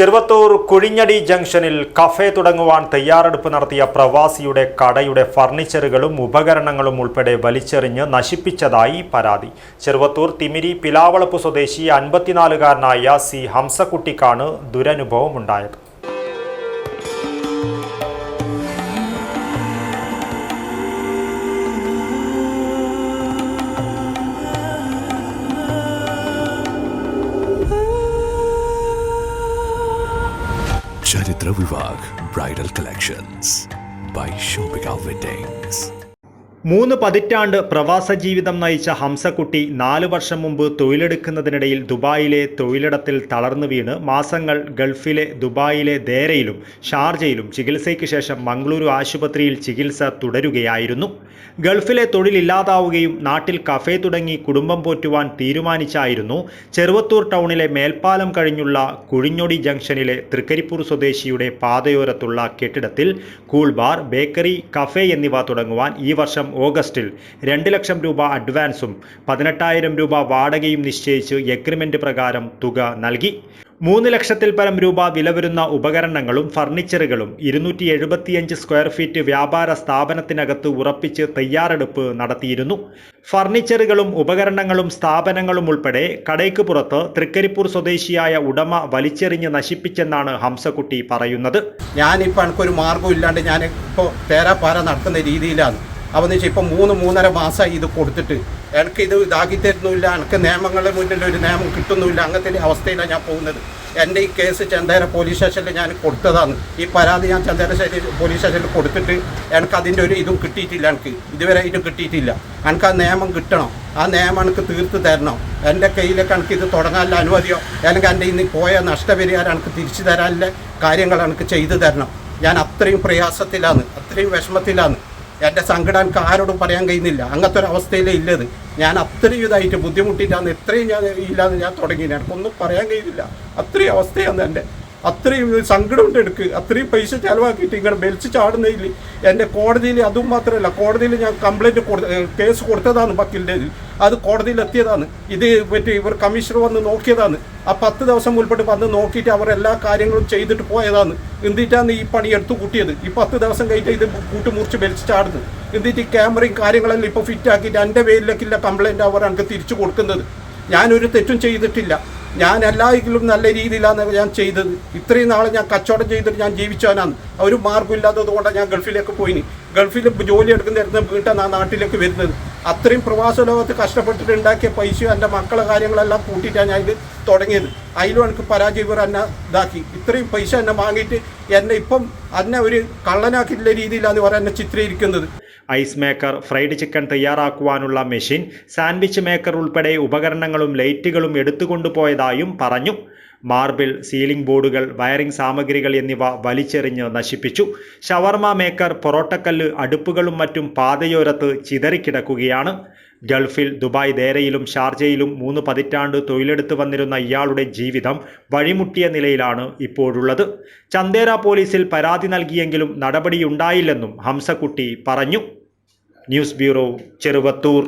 ചെറുവത്തൂർ കുഴിഞ്ഞടി ജംഗ്ഷനിൽ കഫേ തുടങ്ങുവാൻ തയ്യാറെടുപ്പ് നടത്തിയ പ്രവാസിയുടെ കടയുടെ ഫർണിച്ചറുകളും ഉപകരണങ്ങളും ഉൾപ്പെടെ വലിച്ചെറിഞ്ഞ് നശിപ്പിച്ചതായി പരാതി. ചെറുവത്തൂർ തിമിരി പിലാവളപ്പ് സ്വദേശി അൻപത്തിനാലുകാരനായ സി ഹംസക്കുട്ടിക്കാണ് ദുരനുഭവമുണ്ടായത്. ചരിത്ര Vivah bridal collections by Shopika weddings മൂന്ന് പതിറ്റാണ്ട് പ്രവാസ ജീവിതം നയിച്ച ഹംസക്കുട്ടി നാലു വർഷം മുമ്പ് തൊഴിലെടുക്കുന്നതിനിടയിൽ ദുബായിലെ തൊഴിലിടത്തിൽ തളർന്നു വീണ് മാസങ്ങൾ ഗൾഫിലെ ദുബായിലെ ദേരയിലും ഷാർജയിലും ചികിത്സയ്ക്ക് ശേഷം മംഗളൂരു ആശുപത്രിയിൽ ചികിത്സ തുടരുകയായിരുന്നു. ഗൾഫിലെ തൊഴിലില്ലാതാവുകയും നാട്ടിൽ കഫേ തുടങ്ങി കുടുംബം പോറ്റുവാൻ തീരുമാനിച്ചായിരുന്നു. ചെറുവത്തൂർ ടൗണിലെ മേൽപ്പാലം കഴിഞ്ഞുള്ള കുഴിഞ്ഞൊടി ജംഗ്ഷനിലെ തൃക്കരിപ്പൂർ സ്വദേശിയുടെ പാതയോരത്തുള്ള കെട്ടിടത്തിൽ കൂൾ ബാർ ബേക്കറി കഫേ എന്നിവ തുടങ്ങുവാൻ ഈ വർഷം ഓഗസ്റ്റിൽ രണ്ട് ലക്ഷം രൂപ അഡ്വാൻസും പതിനെട്ടായിരം രൂപ വാടകയും നിശ്ചയിച്ച് എഗ്രിമെന്റ് പ്രകാരം തുക നൽകി. മൂന്ന് ലക്ഷത്തിൽ പരം രൂപ വില വരുന്ന ഉപകരണങ്ങളും ഫർണിച്ചറുകളും ഇരുന്നൂറ്റി എഴുപത്തിയഞ്ച് സ്ക്വയർ ഫീറ്റ് വ്യാപാര സ്ഥാപനത്തിനകത്ത് ഉറപ്പിച്ച് തയ്യാറെടുപ്പ് നടത്തിയിരുന്നു. ഫർണിച്ചറുകളും ഉപകരണങ്ങളും സ്ഥാപനങ്ങളും ഉൾപ്പെടെ കടയ്ക്ക് പുറത്ത് തൃക്കരിപ്പൂർ സ്വദേശിയായ ഉടമ വലിച്ചെറിഞ്ഞ് നശിപ്പിച്ചെന്നാണ് ഹംസക്കുട്ടി പറയുന്നത്. ഞാനിപ്പോൾ എനിക്കൊരു മാർഗം ഇല്ലാണ്ട് ഞാൻ ഇപ്പോൾ തേരാപ്പാര നടത്തുന്ന രീതിയിലാണ്. അപ്പോൾ എന്ന് വെച്ചാൽ ഇപ്പം മൂന്ന് മൂന്നര മാസമായി ഇത് കൊടുത്തിട്ട്. എനിക്ക് ഇത് ഇതാക്കി തരുന്നില്ല എനിക്ക് നിയമങ്ങളുടെ മുന്നിൽ ഒരു നിയമം കിട്ടുന്നില്ല അങ്ങനത്തെ അവസ്ഥയിലാണ് ഞാൻ പോകുന്നത്. എന്റെ ഈ കേസ് ചന്തേര പോലീസ് സ്റ്റേഷനിൽ ഞാൻ കൊടുത്തതാണ്. ഈ പരാതി ഞാൻ ചന്തേര പോലീസ് സ്റ്റേഷനിൽ കൊടുത്തിട്ട് എനിക്ക് അതിന്റെ ഒരു ഇതും കിട്ടിയിട്ടില്ല എനിക്ക്. ഇതുവരെ ഇതും കിട്ടിയിട്ടില്ല. എനിക്ക് ആ നിയമം കിട്ടണം. ആ നിയമം എനിക്ക് തീർത്ത് തരണം. എന്റെ കയ്യിലേക്ക് എനിക്ക് ഇത് തുടങ്ങാനുള്ള അനുമതിയോ അല്ലെങ്കിൽ എന്റെ ഇന്ന് പോയ നഷ്ടപരിഹാരം എനിക്ക് തിരിച്ചു തരാനുള്ള കാര്യങ്ങൾ എനിക്ക് ചെയ്തു തരണം. ഞാൻ അത്രയും പ്രയാസത്തിലാണ് അത്രയും വിഷമത്തിലാണ്. എന്റെ സങ്കടം എനിക്ക് ആരോടും പറയാൻ കഴിയുന്നില്ല. അങ്ങനത്തെ ഒരു ഇല്ലത്. ഞാൻ അത്രയും ഇതായിട്ട് ബുദ്ധിമുട്ടിയിട്ടാണ് ഇത്രയും ഞാൻ ഇല്ലാന്ന് ഞാൻ തുടങ്ങിയത്. എനിക്കൊന്നും പറയാൻ കഴിയുന്നില്ല. അത്രയും അവസ്ഥയാണ് എന്റെ അത്രയും സങ്കടമുണ്ട് എനിക്ക്. അത്രയും പൈസ ചിലവാക്കിയിട്ട് ഇങ്ങനെ വലിച്ചു ചാടുന്നതിൽ എന്റെ കോടതിയിൽ അതും മാത്രമല്ല കോടതിയിൽ ഞാൻ കംപ്ലൈന്റ് കൊടുത്ത കേസ് കൊടുത്തതാണ് വക്കീലിന്റെ അത് കോടതിയിൽ എത്തിയതാണ് ഇത് പറ്റി ഇവർ കമ്മീഷണർ വന്ന് നോക്കിയതാണ്. ആ പത്ത് ദിവസം മുൻപട്ട് വന്ന് നോക്കിയിട്ട് അവർ എല്ലാ കാര്യങ്ങളും ചെയ്തിട്ട് പോയതാണ്. എന്തിട്ടാണ് ഈ പണി എടുത്തു കൂട്ടിയത്? ഈ പത്ത് ദിവസം കഴിഞ്ഞിട്ട് ഇത് കൂട്ടുമുറിച്ച് വലിച്ചു ചാടുന്നത്. എന്നിട്ട് ഈ ക്യാമറയും കാര്യങ്ങളെല്ലാം ഇപ്പോൾ ഫിറ്റ് ആക്കിയിട്ട് എന്റെ പേരിലേക്കില്ല കംപ്ലൈന്റ് അവർ എനിക്ക് തിരിച്ചു കൊടുക്കുന്നത്? ഞാനൊരു തെറ്റും ചെയ്തിട്ടില്ല. ഞാൻ എല്ലാത്തിലും നല്ല രീതിയിലാണ് ഞാൻ ചെയ്തത്. ഇത്രയും നാളെ ഞാൻ കച്ചവടം ചെയ്തിട്ട് ഞാൻ ജീവിച്ചവനാണ്. ഒരു മാർഗം ഇല്ലാത്തത് കൊണ്ടാണ് ഞാൻ ഗൾഫിലേക്ക് പോയിനി. ഗൾഫിൽ ജോലി എടുക്കുന്നിടത്ത് വീട്ടാണ് ആ നാട്ടിലേക്ക് വരുന്നത്. അത്രയും പ്രവാസ ലോകത്ത് കഷ്ടപ്പെട്ടിട്ട് ഉണ്ടാക്കിയ പൈസ എന്റെ മക്കളെ കാര്യങ്ങളെല്ലാം കൂട്ടിയിട്ടാണ് ഞാൻ ഇത് തുടങ്ങിയത്. അതിലും എനിക്ക് പരാജയം ഇവർ എന്നെ ഇതാക്കി. ഇത്രയും പൈസ എന്നെ വാങ്ങിയിട്ട് എന്നെ ഇപ്പം എന്നെ ഒരു കള്ളനാക്കിയിട്ടുള്ള രീതിയിലാണ് ഇവർ എന്നെ ചിത്രീകരിക്കുന്നത്. ഐസ് മേക്കർ ഫ്രൈഡ് ചിക്കൻ തയ്യാറാക്കുവാനുള്ള മെഷീൻ സാൻഡ്വിച്ച് മേക്കർ ഉൾപ്പെടെ ഉപകരണങ്ങളും ലൈറ്റുകളും എടുത്തുകൊണ്ടുപോയതായും പറഞ്ഞു. മാർബിൾ സീലിംഗ് ബോർഡുകൾ വയറിംഗ് സാമഗ്രികൾ എന്നിവ വലിച്ചെറിഞ്ഞ് നശിപ്പിച്ചു. ഷവർമ മേക്കർ പൊറോട്ടക്കല്ല് അടുപ്പുകളും മറ്റും പാതയോരത്ത് ചിതറിക്കിടക്കുകയാണ്. ഗൾഫിൽ ദുബായ് ദേരയിലും ഷാർജയിലും മൂന്ന് പതിറ്റാണ്ട് തൊഴിലെടുത്തു വന്നിരുന്ന ഇയാളുടെ ജീവിതം വഴിമുട്ടിയ നിലയിലാണ് ഇപ്പോഴുള്ളത്. ചന്ദേര പോലീസിൽ പരാതി നൽകിയെങ്കിലും നടപടിയുണ്ടായില്ലെന്നും ഹംസക്കുട്ടി പറഞ്ഞു. News bureau Cheruvathur.